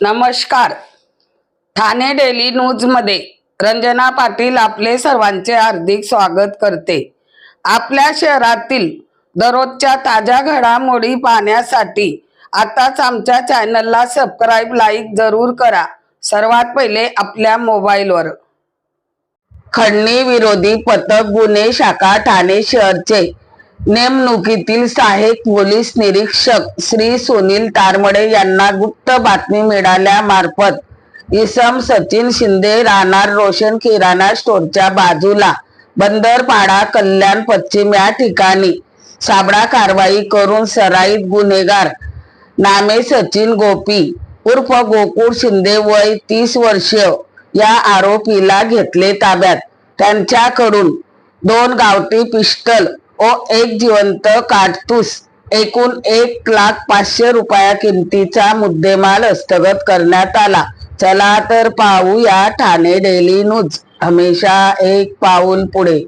नमस्कार. ठाणे डेली न्यूजमध्ये रंजना पाटील आपले सर्वांचे हार्दिक स्वागत करते. आपल्या शहरातील दररोजच्या ताज्या घडामोडी पाहण्यासाठी आताच आमच्या चॅनलला सबस्क्राईब लाईक जरूर करा. सर्वात पहिले आपल्या मोबाईलवर. खंडणी विरोधी पथक गुन्हे शाखा ठाणे शहरचे नेमणुकीतील सहाय्यक पोलीस निरीक्षक श्री सुनील तारमडे यांना गुप्त बातमी मिळाल्यामार्फत इसम सचिन शिंदे राहणार रोशन किराणा स्टोरच्या बाजूला बंदरपाडा कल्याण पश्चिम या ठिकाणी साबडा कारवाई करून सराईत गुन्हेगार नामे सचिन गोपी उर्फ गोकुळ शिंदे वय तीस वर्ष या आरोपीला घेतले ताब्यात. त्यांच्याकडून दोन गावठी पिस्टल ओ एक जिवंत काडतूस एकूण एक लाख पाचशे रुपया किमतीचा मुद्देमाल हस्तगत करण्यात आला. चला तर पाहूया ठाणे डेली न्यूज. हमेशा एक पाऊल पुढे.